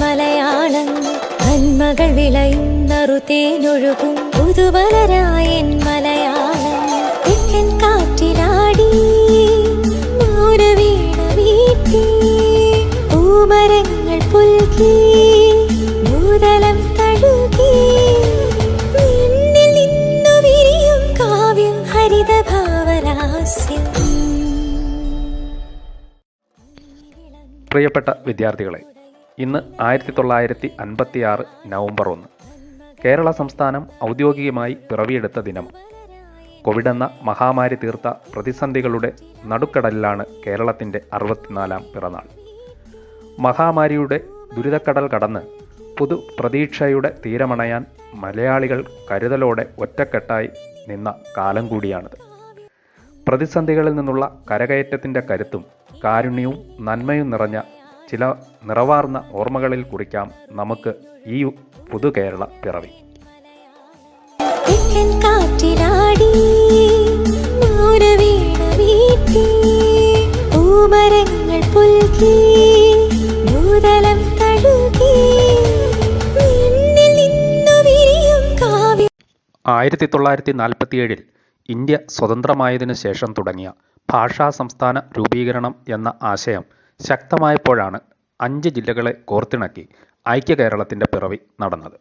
മലയാളം. നന്മകൾ വിളയും നറുതേനൊഴുകും പുതുവലരായൻ പ്രിയപ്പെട്ട വിദ്യാർത്ഥികളെ ഇന്ന് ആയിരത്തി തൊള്ളായിരത്തി അൻപത്തി ആറ് നവംബർ ഒന്ന്. കേരള സംസ്ഥാനം ഔദ്യോഗികമായി പിറവിയെടുത്ത ദിനം. കോവിഡ് എന്ന മഹാമാരി തീർത്ത പ്രതിസന്ധികളുടെ നടുക്കടലിലാണ് കേരളത്തിന്റെ അറുപത്തിനാലാം പിറന്നാൾ. മഹാമാരിയുടെ ദുരിതക്കടൽ കടന്ന് പുതു പ്രതീക്ഷയുടെ തീരമണയാൻ മലയാളികൾ കരുതലോടെ ഒറ്റക്കെട്ടായി നിന്ന കാലം കൂടിയാണിത്. പ്രതിസന്ധികളിൽ നിന്നുള്ള കരകയറ്റത്തിന്റെ കരുത്തും കാരുണ്യവും നന്മയും നിറഞ്ഞ ചില നിറവാർന്ന ഓർമ്മകളിൽ കുറിക്കാം നമുക്ക് ഈ പുതു കേരള പിറവി. പുൽകി ഭൂതലം ആയിരത്തി തൊള്ളായിരത്തി നാൽപ്പത്തിയേഴിൽ ഇന്ത്യ സ്വതന്ത്രമായതിനു ശേഷം തുടങ്ങിയ ഭാഷാ സംസ്ഥാന രൂപീകരണം എന്ന ആശയം ശക്തമായപ്പോഴാണ് അഞ്ച് ജില്ലകളെ കോർത്തിണക്കി ഐക്യ കേരളത്തിന്റെ പിറവി നടന്നത്.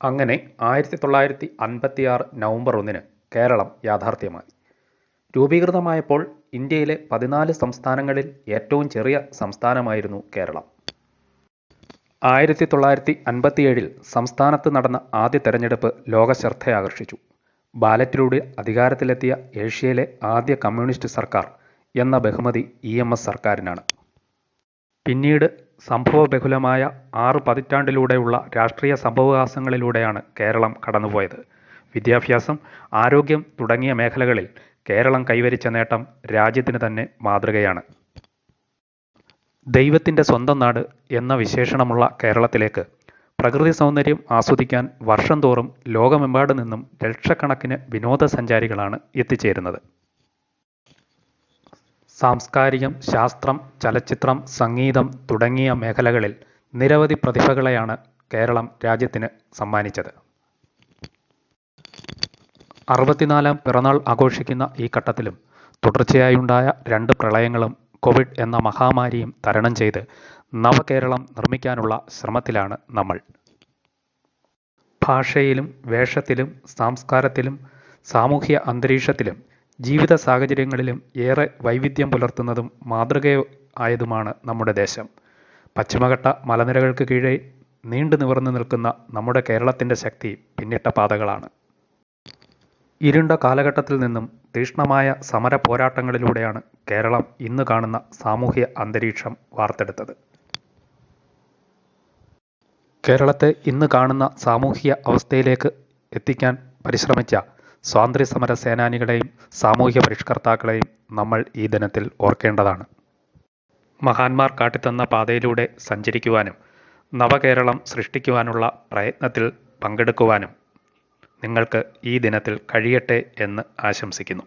അങ്ങനെ ആയിരത്തി തൊള്ളായിരത്തി അൻപത്തിയാറ് നവംബർ ഒന്നിന് കേരളം യാഥാർത്ഥ്യമായി. രൂപീകൃതമായപ്പോൾ ഇന്ത്യയിലെ പതിനാല് സംസ്ഥാനങ്ങളിൽ ഏറ്റവും ചെറിയ സംസ്ഥാനമായിരുന്നു കേരളം. ആയിരത്തി തൊള്ളായിരത്തി അൻപത്തിയേഴിൽ സംസ്ഥാനത്ത് നടന്ന ആദ്യ തെരഞ്ഞെടുപ്പ് ലോകശ്രദ്ധയാകർഷിച്ചു. ബാലറ്റിലൂടെ അധികാരത്തിലെത്തിയ ഏഷ്യയിലെ ആദ്യ കമ്മ്യൂണിസ്റ്റ് സർക്കാർ എന്ന ബഹുമതി ഇ എം എസ് സർക്കാരിനാണ്. പിന്നീട് സംഭവബഹുലമായ ആറ് പതിറ്റാണ്ടിലൂടെയുള്ള രാഷ്ട്രീയ സംഭവവികാസങ്ങളിലൂടെയാണ് കേരളം കടന്നുപോയത്. വിദ്യാഭ്യാസം ആരോഗ്യം തുടങ്ങിയ മേഖലകളിൽ കേരളം കൈവരിച്ച നേട്ടം രാജ്യത്തിന് തന്നെ മാതൃകയാണ്. ദൈവത്തിന്റെ സ്വന്തം നാട് എന്ന വിശേഷണമുള്ള കേരളത്തിലേക്ക് പ്രകൃതി സൗന്ദര്യം ആസ്വദിക്കാൻ വർഷം തോറും ലോകമെമ്പാടു നിന്നും ലക്ഷക്കണക്കിന് വിനോദസഞ്ചാരികളാണ് എത്തിച്ചേരുന്നത്. സാംസ്കാരികം ശാസ്ത്രം ചലച്ചിത്രം സംഗീതം തുടങ്ങിയ മേഖലകളിൽ നിരവധി പ്രതിഭകളെയാണ് കേരളം രാജ്യത്തിന് സമ്മാനിച്ചത്. അറുപത്തിനാലാം പിറന്നാൾ ആഘോഷിക്കുന്ന ഈ ഘട്ടത്തിലും തുടർച്ചയായുണ്ടായ രണ്ട് പ്രളയങ്ങളും കോവിഡ് എന്ന മഹാമാരിയും തരണം ചെയ്ത് നവകേരളം നിർമ്മിക്കാനുള്ള ശ്രമത്തിലാണ് നമ്മൾ. ഭാഷയിലും വേഷത്തിലും സംസ്കാരത്തിലും സാമൂഹ്യ അന്തരീക്ഷത്തിലും ജീവിത സാഹചര്യങ്ങളിലും ഏറെ വൈവിധ്യം പുലർത്തുന്നതും മാതൃക ആയതുമാണ് നമ്മുടെ ദേശം. പശ്ചിമഘട്ട മലനിരകൾക്ക് കീഴെ നീണ്ടു നിവർന്നു നിൽക്കുന്ന നമ്മുടെ കേരളത്തിന്റെ ശക്തി പിന്നിട്ട പാതകളാണ്. ഇരുണ്ട കാലഘട്ടത്തിൽ നിന്നും തീക്ഷ്ണമായ സമര പോരാട്ടങ്ങളിലൂടെയാണ് കേരളം ഇന്ന് കാണുന്ന സാമൂഹ്യ അന്തരീക്ഷം വാർത്തെടുത്തത്. കേരളത്തെ ഇന്ന് കാണുന്ന സാമൂഹിക അവസ്ഥയിലേക്ക് എത്തിക്കാൻ പരിശ്രമിച്ച സ്വാതന്ത്ര്യ സമര സേനാനികളെയും സാമൂഹ്യ പരിഷ്കർത്താക്കളെയും നമ്മൾ ഈ ദിനത്തിൽ ഓർക്കേണ്ടതാണ്. മഹാന്മാർ കാട്ടിത്തന്ന പാതയിലൂടെ സഞ്ചരിക്കുവാനും നവകേരളം സൃഷ്ടിക്കുവാനുള്ള പ്രയത്നത്തിൽ പങ്കെടുക്കുവാനും നിങ്ങൾക്ക് ഈ ദിനത്തിൽ കഴിയട്ടെ എന്ന് ആശംസിക്കുന്നു.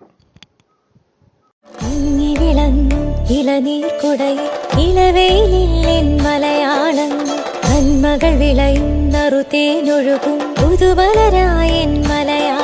ഇളനീർ കുടയിൽ ഇളവേലിൻ മലയാളം നന്മകൾ വിളയും നറുതേനൊഴുകും പുതുവലരായൻ മലയാളം